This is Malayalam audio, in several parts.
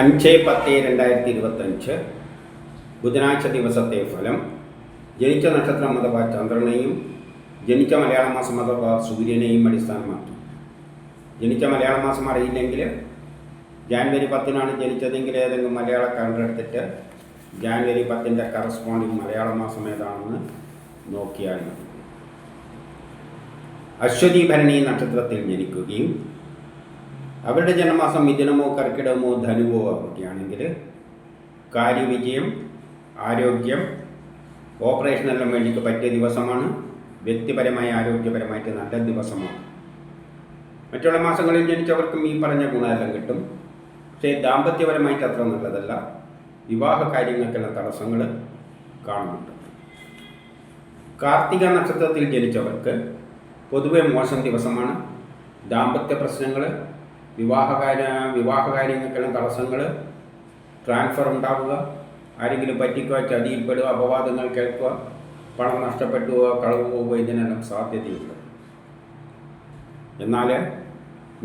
അഞ്ച് പത്ത് രണ്ടായിരത്തി ഇരുപത്തഞ്ച് ബുധനാഴ്ച ദിവസത്തെ ഫലം. ജനിച്ച നക്ഷത്രം അഥവാ ചന്ദ്രനെയും ജനിച്ച മലയാള മാസം അഥവാ സൂര്യനെയും അടിസ്ഥാനമാക്കി. ജനിച്ച മലയാള മാസം അറിയില്ലെങ്കിൽ ജാനുവരി പത്തിനാണ് ജനിച്ചതെങ്കിൽ ഏതെങ്കിലും മലയാള കലണ്ടർ എടുത്തിട്ട് ജാനുവരി പത്തിന്റെ കറസ്പോണ്ടിങ് മലയാള മാസം ഏതാണെന്ന് നോക്കിയാൽ മതി. അശ്വതി ഭരണി നക്ഷത്രത്തിൽ ജനിക്കുകയും അവരുടെ ജന്മമാസം മിഥുനമോ കർക്കിടകമോ ധനുവോ ആവുകയാണെങ്കിൽ കാര്യവിജയം ആരോഗ്യം ഓപ്പറേഷനെല്ലാം വേണ്ടിക്ക് പറ്റിയ ദിവസമാണ്. വ്യക്തിപരമായി ആരോഗ്യപരമായിട്ട് നല്ല ദിവസമാണ്. മറ്റുള്ള മാസങ്ങളിൽ ജനിച്ചവർക്കും ഈ പറഞ്ഞ ഗുണമെല്ലാം കിട്ടും. പക്ഷേ ദാമ്പത്യപരമായിട്ട് അത്ര നല്ലതല്ല. വിവാഹ കാര്യങ്ങൾക്കുള്ള തടസ്സങ്ങൾ കാണുന്നുണ്ട്. കാർത്തിക നക്ഷത്രത്തിൽ ജനിച്ചവർക്ക് പൊതുവെ മോശം ദിവസമാണ്. ദാമ്പത്യ പ്രശ്നങ്ങൾ വിവാഹകാര്യ വിവാഹകാര്യങ്ങൾക്കുള്ള തടസ്സങ്ങൾ ട്രാൻസ്ഫർ ഉണ്ടാവുക ആരെങ്കിലും പറ്റിക്കുക ചതിയിൽപ്പെടുക അപവാദങ്ങൾ കേൾക്കുക പണം നഷ്ടപ്പെട്ടു പോവുക കളവ് പോവുക ഇതിനെല്ലാം സാധ്യതയുണ്ട്. എന്നാൽ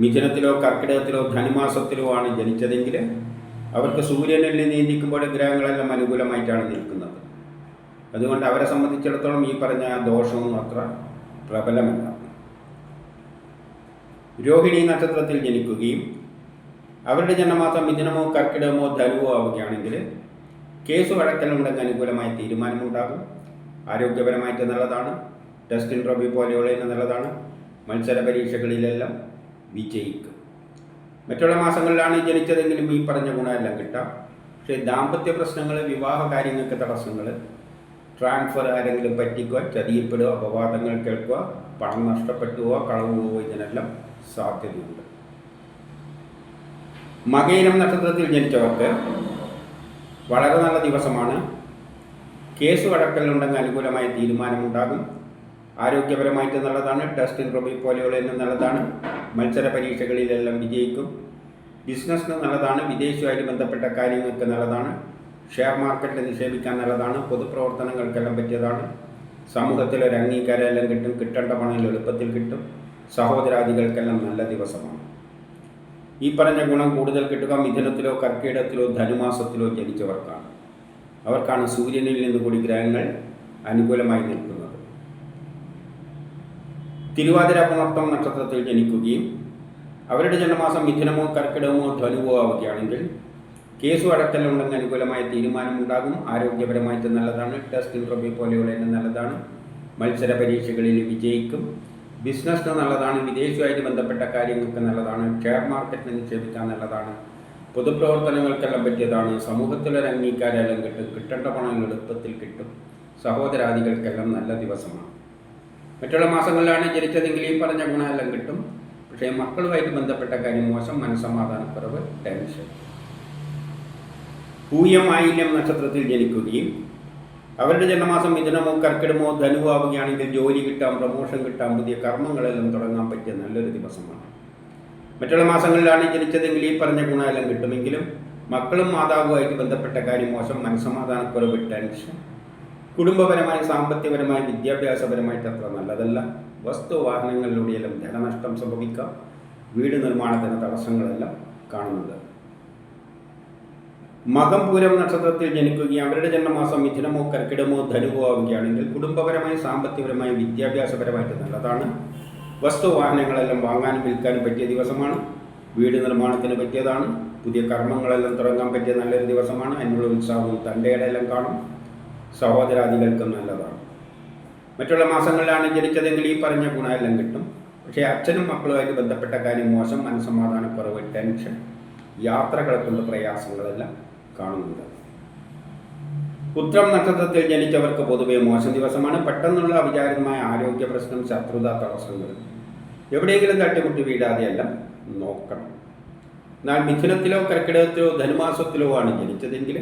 മിഥുനത്തിലോ കർക്കിടകത്തിലോ ധനുമാസത്തിലോ ആണ് ജനിച്ചതെങ്കിൽ അവർക്ക് സൂര്യനിൽ നീന്തിക്കുമ്പോൾ ഗ്രഹങ്ങളെല്ലാം അനുകൂലമായിട്ടാണ് നിൽക്കുന്നത്. അതുകൊണ്ട് അവരെ സംബന്ധിച്ചിടത്തോളം ഈ പറഞ്ഞ ദോഷമൊന്നും അത്ര പ്രബലമല്ല. രോഹിണി നക്ഷത്രത്തിൽ ജനിക്കുകയും അവരുടെ ജന്മമാസം മിഥുനമോ കർക്കിടകമോ ധനുവോ ആവുകയാണെങ്കിൽ കേസ് വഴക്കലുണ്ടെങ്കിൽ അനുകൂലമായ തീരുമാനമുണ്ടാകും. ആരോഗ്യപരമായിട്ട് നല്ലതാണ്. ടെസ്റ്റ് ഇൻട്രോബി പോലെയുള്ള നല്ലതാണ്. മത്സര പരീക്ഷകളിലെല്ലാം വിജയിക്കും. മറ്റുള്ള മാസങ്ങളിലാണ് ജനിച്ചതെങ്കിലും ഈ പറഞ്ഞ ഗുണമെല്ലാം കിട്ടാം. പക്ഷേ ദാമ്പത്യ പ്രശ്നങ്ങൾ വിവാഹ കാര്യങ്ങൾക്ക് തടസ്സങ്ങൾ ട്രാൻസ്ഫർ ആരെങ്കിലും പറ്റിക്കുക ചതിയിൽപ്പെടുക അപവാദങ്ങൾ കേൾക്കുക പണം നഷ്ടപ്പെട്ടു പോവുക കളവ് പോവുക ഇതിനെല്ലാം സാധ്യതയുണ്ട്. മകയിനം നക്ഷത്രത്തിൽ ജനിച്ചവർക്ക് വളരെ നല്ല ദിവസമാണ്. കേസ് കടക്കലുണ്ടെങ്കിൽ അനുകൂലമായ തീരുമാനമുണ്ടാകും. ആരോഗ്യപരമായിട്ട് നല്ലതാണ്. ടെസ്റ്റ് ഇൻട്രോബി പോലെയുള്ളതിന് നല്ലതാണ്. മത്സര പരീക്ഷകളിലെല്ലാം വിജയിക്കും. ബിസിനസ്സിന് നല്ലതാണ്. വിദേശവുമായിട്ട് ബന്ധപ്പെട്ട കാര്യങ്ങൾക്ക് നല്ലതാണ്. ഷെയർ മാർക്കറ്റിൽ നിക്ഷേപിക്കാൻ നല്ലതാണ്. പൊതുപ്രവർത്തനങ്ങൾക്കെല്ലാം പറ്റിയതാണ്. സമൂഹത്തിൽ ഒരു അംഗീകാരമെല്ലാം കിട്ടും കിട്ടേണ്ട പണം എളുപ്പത്തിൽ കിട്ടും. സഹോദരാദികൾക്കെല്ലാം നല്ല ദിവസമാണ്. ഈ പറഞ്ഞ ഗുണം കൂടുതൽ കിട്ടുക മിഥുനത്തിലോ കർക്കിടത്തിലോ ധനുമാസത്തിലോ ജനിച്ചവർക്കാണ്. അവർക്കാണ് സൂര്യനിൽ നിന്ന് കൂടി ഗ്രഹങ്ങൾ അനുകൂലമായി നിൽക്കുന്നത്. തിരുവാതിര പുണർത്തം നക്ഷത്രത്തിൽ ജനിക്കുകയും അവരുടെ ജന്മമാസം മിഥുനമോ കർക്കിടമോ ധനുവോ ആവുകയാണെങ്കിൽ കേസ് അടക്കലുണ്ടെങ്കിൽ അനുകൂലമായ തീരുമാനമുണ്ടാകും. ആരോഗ്യപരമായിട്ട് നല്ലതാണ്. ടെസ്റ്റ് പോലെയുള്ള പോലെയുള്ളതിന് നല്ലതാണ്. മത്സര പരീക്ഷകളിൽ വിജയിക്കും. ബിസിനസ്സിന് നല്ലതാണ്. വിദേശവുമായിട്ട് ബന്ധപ്പെട്ട കാര്യങ്ങൾക്ക് നല്ലതാണ്. ഷെയർ മാർക്കറ്റിൽ നിക്ഷേപിക്കാൻ നല്ലതാണ്. പൊതുപ്രവർത്തനങ്ങൾക്കെല്ലാം പറ്റിയതാണ്. സമൂഹത്തിലൊരു അംഗീകാരമെല്ലാം കിട്ടും. കിട്ടേണ്ട പണം എളുപ്പത്തിൽ കിട്ടും. സഹോദരാദികൾക്കെല്ലാം നല്ല ദിവസമാണ്. മറ്റുള്ള മാസങ്ങളിലാണ് ജനിച്ചതെങ്കിൽ ഈ പറഞ്ഞ ഗുണമെല്ലാം കിട്ടും. പക്ഷേ മക്കളുമായിട്ട് ബന്ധപ്പെട്ട കാര്യം മോശം മനസ്സമാധാനക്കുറവ് ടെൻഷൻ പൂയം നക്ഷത്രത്തിൽ ജനിക്കുകയും അവരുടെ ജന്മമാസം മിഥുനമോ കർക്കിടമോ ധനുവോ ആവുകയാണെങ്കിൽ ജോലി കിട്ടാം പ്രമോഷൻ കിട്ടാം പുതിയ കർമ്മങ്ങളെല്ലാം തുടങ്ങാൻ പറ്റിയ നല്ലൊരു ദിവസമാണ്. മറ്റുള്ള മാസങ്ങളിലാണ് ജനിച്ചതെങ്കിൽ ഈ പറഞ്ഞ ഗുണമെല്ലാം കിട്ടുമെങ്കിലും മക്കളും മാതാവുമായിട്ട് ബന്ധപ്പെട്ട കാര്യം മോശം മനസ്സമാധാനക്കുറവ് ടെൻഷൻ. കുടുംബപരമായി സാമ്പത്തികപരമായി വിദ്യാഭ്യാസപരമായിട്ട് അത്ര നല്ലതല്ല. വസ്തു വാഹനങ്ങളിലൂടെയെല്ലാം ധനനഷ്ടം സംഭവിക്കാം. വീട് നിർമ്മാണത്തിന് തടസ്സങ്ങളെല്ലാം കാണുന്നത് മകം പൂരം നക്ഷത്രത്തിൽ ജനിക്കുകയും അവരുടെ ജന്മമാസം മിഥുനമോ കർക്കിടമോ ധനുവോ ആവുകയാണെങ്കിൽ കുടുംബപരമായി സാമ്പത്തികപരമായി വിദ്യാഭ്യാസപരമായിട്ട് നല്ലതാണ്. വസ്തു വാഹനങ്ങളെല്ലാം വാങ്ങാനും വിൽക്കാനും പറ്റിയ ദിവസമാണ്. വീട് നിർമ്മാണത്തിന് പറ്റിയതാണ്. പുതിയ കർമ്മങ്ങളെല്ലാം തുടങ്ങാൻ പറ്റിയ നല്ലൊരു ദിവസമാണ്. അതിനുള്ള ഉത്സാഹവും തന്റെ കാണും. സഹോദരാദികൾക്കും നല്ലതാണ്. മറ്റുള്ള മാസങ്ങളിലാണ് ജനിച്ചതെങ്കിൽ ഈ പറഞ്ഞ ഗുണമെല്ലാം കിട്ടും. പക്ഷേ അച്ഛനും മക്കളുമായിട്ട് ബന്ധപ്പെട്ട കാര്യം മോശം മനസ്സമാധാനക്കുറവ് ടെൻഷൻ യാത്രകളെ കൊണ്ട് പ്രയാസങ്ങളെല്ലാം കാണുന്നുണ്ട്. ഉത്രം നക്ഷത്രത്തിൽ ജനിച്ചവർക്ക് പൊതുവെ മോശം ദിവസമാണ്. പെട്ടെന്നുള്ള അവിചാരിതമായ ആരോഗ്യ പ്രശ്നം ശത്രുത തടസ്സങ്ങൾ. എവിടെയെങ്കിലും തട്ടിമുട്ടി എല്ലാം നോക്കണം. എന്നാൽ മിഥുനത്തിലോ കർക്കിടകത്തിലോ ധനുമാസത്തിലോ ആണ് ജനിച്ചതെങ്കിൽ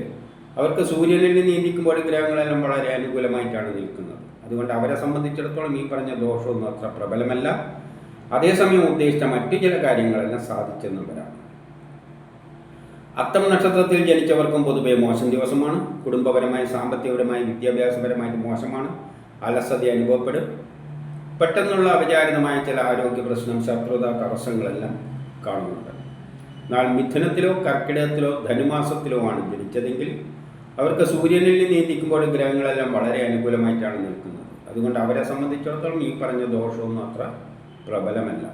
അവർക്ക് സൂര്യനിൽ നീന്തിക്കുമ്പോൾ ഗ്രഹങ്ങളെല്ലാം വളരെ അനുകൂലമായിട്ടാണ് നിൽക്കുന്നത്. അതുകൊണ്ട് അവരെ സംബന്ധിച്ചിടത്തോളം ഈ പറഞ്ഞ ദോഷമൊന്നും അത്ര പ്രബലമല്ല. അതേസമയം ഉദ്ദേശിച്ച മറ്റു ചില കാര്യങ്ങളെല്ലാം സാധിച്ചെന്നും അത്തം നക്ഷത്രത്തിൽ ജനിച്ചവർക്കും പൊതുവെ മോശം ദിവസമാണ്. കുടുംബപരമായി സാമ്പത്തികപരമായി വിദ്യാഭ്യാസപരമായിട്ട് മോശമാണ്. അലസത അനുഭവപ്പെടും. പെട്ടെന്നുള്ള അവിചാരിതമായ ചില ആരോഗ്യ പ്രശ്നം ശത്രുത തടസ്സങ്ങളെല്ലാം കാണുന്നുണ്ട്. എന്നാൽ മിഥുനത്തിലോ കർക്കിടകത്തിലോ ധനുമാസത്തിലോ ആണ് ജനിച്ചതെങ്കിൽ അവർക്ക് സൂര്യനിൽ നീന്തിക്കുമ്പോൾ ഗ്രഹങ്ങളെല്ലാം വളരെ അനുകൂലമായിട്ടാണ് നിൽക്കുന്നത്. അതുകൊണ്ട് അവരെ സംബന്ധിച്ചിടത്തോളം ഈ പറഞ്ഞ ദോഷമൊന്നും അത്ര പ്രബലമല്ല.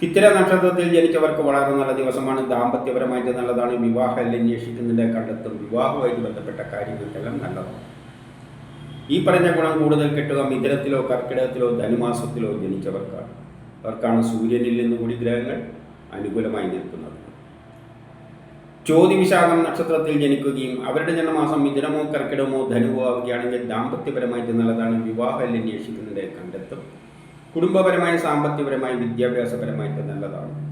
ചിത്തിര നക്ഷത്രത്തിൽ ജനിച്ചവർക്ക് വളരെ നല്ല ദിവസമാണ്. ദാമ്പത്യപരമായിട്ട് നല്ലതാണ്. വിവാഹം അന്വേഷിക്കുന്നതിന്റെ കണ്ടെത്തും. വിവാഹവുമായിട്ട് ബന്ധപ്പെട്ട കാര്യങ്ങൾക്കെല്ലാം നല്ലതാണ്. ഈ പറഞ്ഞ ഗുണം കൂടുതൽ കിട്ടുക മിഥുനത്തിലോ കർക്കിടകത്തിലോ ധനുമാസത്തിലോ ജനിച്ചവർക്കാണ്. അവർക്കാണ് സൂര്യനിൽ നിന്ന് കൂടി ഗ്രഹങ്ങൾ അനുകൂലമായി നിൽക്കുന്നത്. ചോതിവിശാഖം നക്ഷത്രത്തിൽ ജനിക്കുകയും അവരുടെ ജന്മമാസം മിഥുനമോ കർക്കിടമോ ധനുവോ ആവുകയാണെങ്കിൽ ദാമ്പത്യപരമായിട്ട് നല്ലതാണ്. വിവാഹം അന്വേഷിക്കുന്നതിന്റെ കണ്ടെത്തും. കുടുംബപരമായി സാമ്പത്തികപരമായി വിദ്യാഭ്യാസപരമായിട്ട് നല്ലതാണ്.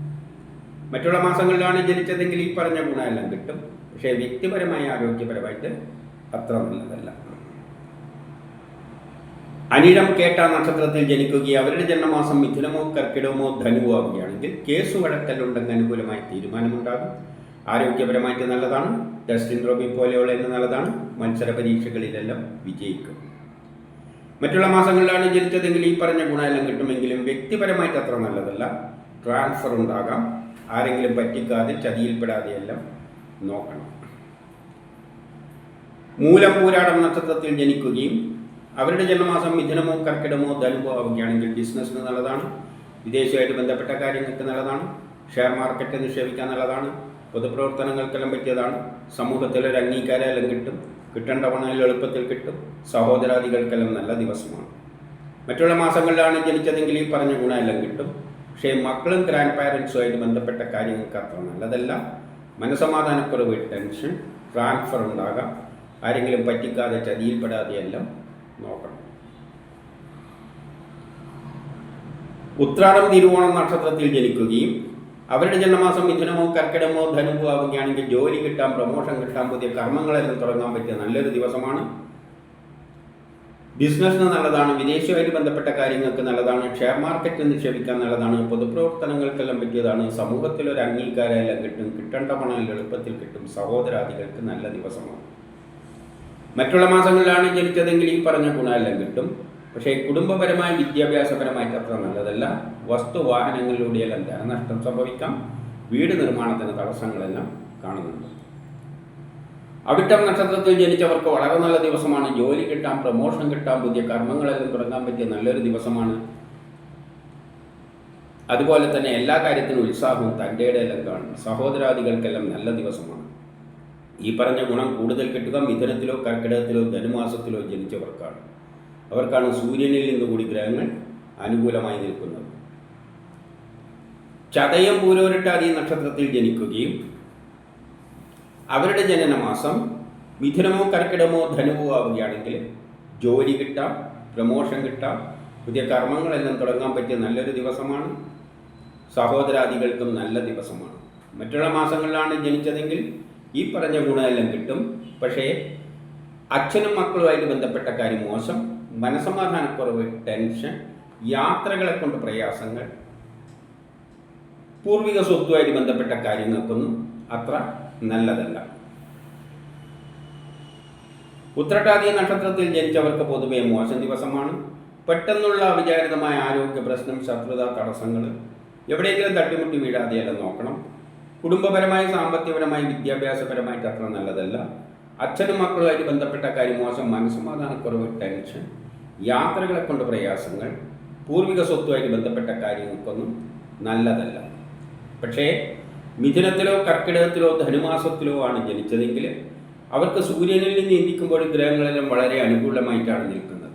മറ്റുള്ള മാസങ്ങളിലാണ് ജനിച്ചതെങ്കിൽ ഈ പറഞ്ഞ ഗുണമെല്ലാം കിട്ടും. പക്ഷേ വ്യക്തിപരമായ ആരോഗ്യപരമായിട്ട് അത്ര നല്ലതല്ല. അനിഴം കേട്ട നക്ഷത്രത്തിൽ ജനിക്കുകയും അവരുടെ ജന്മമാസം മിഥുനമോ കർക്കിടമോ ധനുവോ ആവുകയാണെങ്കിൽ കേസ് വഴക്കലുണ്ടെന്ന് അനുകൂലമായി തീരുമാനമുണ്ടാകും. ആരോഗ്യപരമായിട്ട് നല്ലതാണ്. ടെസ്റ്റിൻ റോബി പോലെയുള്ള നല്ലതാണ്. മത്സര പരീക്ഷകളിലെല്ലാം വിജയിക്കും. മറ്റുള്ള മാസങ്ങളിലാണ് ജനിച്ചതെങ്കിൽ ഈ പറഞ്ഞ ഗുണമെല്ലാം കിട്ടുമെങ്കിലും വ്യക്തിപരമായിട്ട് അത്ര നല്ലതല്ല. ട്രാൻസ്ഫർ ഉണ്ടാകാം. ആരെങ്കിലും പറ്റിക്കാതെ ചതിയിൽപ്പെടാതെയെല്ലാം നോക്കണം. മൂലം പൂരാടം നക്ഷത്രത്തിൽ ജനിക്കുകയും അവരുടെ ജന്മമാസം മിഥുനമോ കർക്കിടമോ ധനുവോ ആവുകയാണെങ്കിൽ ബിസിനസ്സിന് നല്ലതാണ്. വിദേശമായിട്ട് ബന്ധപ്പെട്ട കാര്യങ്ങൾക്ക് നല്ലതാണ്. ഷെയർ മാർക്കറ്റ് നിക്ഷേപിക്കാൻ നല്ലതാണ്. പൊതുപ്രവർത്തനങ്ങൾക്കെല്ലാം പറ്റിയതാണ്. സമൂഹത്തിൽ ഒരു അംഗീകാരമെല്ലാം കിട്ടും. കിട്ടേണ്ട പണം എളുപ്പത്തിൽ കിട്ടും. സഹോദരാദികൾക്കെല്ലാം നല്ല ദിവസമാണ്. മറ്റുള്ള മാസങ്ങളിലാണ് ജനിച്ചതെങ്കിൽ ഈ പറഞ്ഞ ഗുണമെല്ലാം കിട്ടും. പക്ഷേ മക്കളും ഗ്രാൻഡ് പാരൻസുമായിട്ട് ബന്ധപ്പെട്ട കാര്യങ്ങൾക്ക് അത്ര നല്ലതല്ല. മനസമാധാനക്കുറവ് ടെൻഷൻ ട്രാൻസ്ഫർ ഉണ്ടാകാം. ആരെങ്കിലും പറ്റിക്കാതെ ചതിയിൽപ്പെടാതെ എല്ലാം നോക്കണം. ഉത്രാടം തിരുവോണം നക്ഷത്രത്തിൽ ജനിക്കുകയും അവരുടെ ജന്മമാസം മിഥുനമോ കർക്കിടമോ ധനുവോ ആവുകയാണെങ്കിൽ ജോലി കിട്ടാം പ്രമോഷൻ കിട്ടാം പുതിയ കർമ്മങ്ങളെല്ലാം തുടങ്ങാൻ പറ്റിയ നല്ലൊരു ദിവസമാണ്. ബിസിനസ്സിന് നല്ലതാണ് വിദേശവുമായിട്ട് ബന്ധപ്പെട്ട കാര്യങ്ങൾക്ക് നല്ലതാണ് ഷെയർ മാർക്കറ്റ് നിക്ഷേപിക്കാൻ നല്ലതാണ് പൊതുപ്രവർത്തനങ്ങൾക്കെല്ലാം പറ്റിയതാണ്. സമൂഹത്തിൽ ഒരു അംഗീകാരമെല്ലാം കിട്ടും കിട്ടേണ്ട പണം എളുപ്പത്തിൽ കിട്ടും സഹോദരാദികൾക്ക് നല്ല ദിവസമാണ്. മറ്റുള്ള മാസങ്ങളിലാണ് ജനിച്ചതെങ്കിൽ ഈ പറഞ്ഞ ഗുണമെല്ലാം കിട്ടും. പക്ഷേ കുടുംബപരമായി വിദ്യാഭ്യാസപരമായിട്ട് അത്ര നല്ലതല്ല. വസ്തു വാഹനങ്ങളിലൂടെയെല്ലാം ധനനഷ്ടം സംഭവിക്കാം. വീട് നിർമ്മാണത്തിന് തടസ്സങ്ങളെല്ലാം കാണുന്നുണ്ട്. അവിട്ടം നക്ഷത്രത്തിൽ ജനിച്ചവർക്ക് വളരെ നല്ല ദിവസമാണ്. ജോലി കിട്ടാം പ്രമോഷൻ കിട്ടാം പുതിയ കർമ്മങ്ങളെല്ലാം തുടങ്ങാൻ പറ്റിയ നല്ലൊരു ദിവസമാണ്. അതുപോലെ തന്നെ എല്ലാ കാര്യത്തിനും ഉത്സാഹവും തന്റെ എല്ലാം കാണും. സഹോദരാദികൾക്കെല്ലാം നല്ല ദിവസമാണ്. ഈ പറഞ്ഞ ഗുണം കൂടുതൽ കിട്ടുക മിഥുനത്തിലോ കർക്കിടകത്തിലോ ധനുമാസത്തിലോ ജനിച്ചവർക്കാണ്. അവർക്കാണ് സൂര്യനിൽ നിന്ന് കൂടി ഗ്രഹങ്ങൾ അനുകൂലമായി നിൽക്കുന്നത്. ചതയം പൂരോരട്ടാദി നക്ഷത്രത്തിൽ ജനിക്കുകയും അവരുടെ ജനനമാസം മിഥുനമോ കർക്കിടമോ ധനുവോ ആവുകയാണെങ്കിൽ ജോലി കിട്ടാം പ്രമോഷൻ കിട്ടാം പുതിയ കർമ്മങ്ങളെല്ലാം തുടങ്ങാൻ പറ്റിയ നല്ലൊരു ദിവസമാണ്. സഹോദരാദികൾക്കും നല്ല ദിവസമാണ്. മറ്റുള്ള മാസങ്ങളിലാണ് ജനിച്ചതെങ്കിൽ ഈ പറഞ്ഞ ഗുണമെല്ലാം കിട്ടും. പക്ഷേ അച്ഛനും മക്കളുമായിട്ട് ബന്ധപ്പെട്ട കാര്യം മോശം. മനസമാധാനക്കുറവ് ടെൻഷൻ യാത്രകളെ കൊണ്ട് പ്രയാസങ്ങൾ പൂർവിക സ്വത്തുമായിട്ട് ബന്ധപ്പെട്ട കാര്യങ്ങൾക്കൊന്നും അത്ര നല്ലതല്ല. ഉത്രട്ടാതി നക്ഷത്രത്തിൽ ജനിച്ചവർക്ക് പൊതുവെ മോശം ദിവസമാണ്. പെട്ടെന്നുള്ള അവിചാരിതമായ ആരോഗ്യ പ്രശ്നം ശത്രുത തടസ്സങ്ങൾ എവിടെയെങ്കിലും തട്ടിമുട്ടി വീഴാതെയെല്ലാം നോക്കണം. കുടുംബപരമായി സാമ്പത്തികപരമായി വിദ്യാഭ്യാസപരമായിട്ട് അത്ര നല്ലതല്ല. അച്ഛനും മക്കളുമായിട്ട് ബന്ധപ്പെട്ട കാര്യം മോശം. മനസ്സമാധാനക്കുറവ് ടെൻഷൻ യാത്രകളെ കൊണ്ട് പ്രയാസങ്ങൾ പൂർവിക സ്വത്തുമായിട്ട് ബന്ധപ്പെട്ട കാര്യങ്ങൾക്കൊന്നും നല്ലതല്ല. പക്ഷേ മിഥുനത്തിലോ കർക്കിടകത്തിലോ ധനുമാസത്തിലോ ആണ് ജനിച്ചതെങ്കിൽ അവർക്ക് സൂര്യനിൽ നിന്ന് ചിന്തിക്കുമ്പോൾ ഗ്രഹങ്ങളെല്ലാം വളരെ അനുകൂലമായിട്ടാണ് നിൽക്കുന്നത്.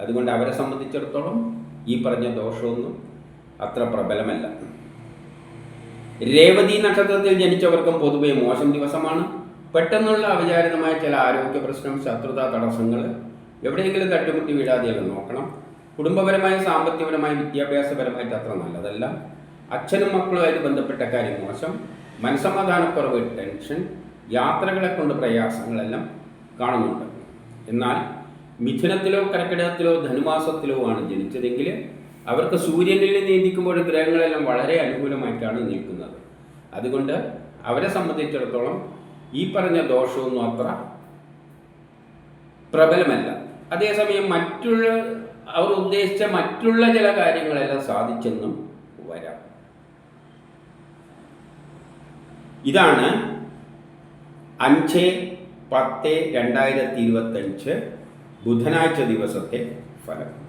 അതുകൊണ്ട് അവരെ സംബന്ധിച്ചിടത്തോളം ഈ പറഞ്ഞ ദോഷമൊന്നും അത്ര പ്രബലമല്ല. രേവതി നക്ഷത്രത്തിൽ ജനിച്ചവർക്കും പൊതുവെ മോശം ദിവസമാണ്. പെട്ടെന്നുള്ള അവിചാരിതമായ ചില ആരോഗ്യ പ്രശ്നം ശത്രുത തടസ്സങ്ങൾ എവിടെയെങ്കിലും തട്ടുമുട്ടി അത് നോക്കണം. കുടുംബപരമായ സാമ്പത്തികപരമായ വിദ്യാഭ്യാസപരമായിട്ട് അത്ര നല്ലതല്ല. അച്ഛനും മക്കളുമായിട്ട് ബന്ധപ്പെട്ട കാര്യം മോശം. മനസമാധാനക്കുറവ് ടെൻഷൻ യാത്രകളെ കൊണ്ട് പ്രയാസങ്ങളെല്ലാം കാണുന്നുണ്ട്. എന്നാൽ മിഥുനത്തിലോ കർക്കിടകത്തിലോ ധനുമാസത്തിലോ ആണ് ജനിച്ചതെങ്കിൽ അവർക്ക് സൂര്യനിൽ നീന്തിക്കുമ്പോൾ ഗ്രഹങ്ങളെല്ലാം വളരെ അനുകൂലമായിട്ടാണ് നിൽക്കുന്നത്. അതുകൊണ്ട് അവരെ സംബന്ധിച്ചിടത്തോളം ഈ പറഞ്ഞ ദോഷമൊന്നും അത്ര പ്രബലമല്ല. അതേസമയം മറ്റുള്ള അവർ ഉദ്ദേശിച്ച മറ്റുള്ള ചില കാര്യങ്ങളെല്ലാം സാധിച്ചെന്നും വരാം. ഇതാണ് അഞ്ച് പത്ത് രണ്ടായിരത്തി ഇരുപത്തഞ്ച് ബുധനാഴ്ച ദിവസത്തെ ഫലം.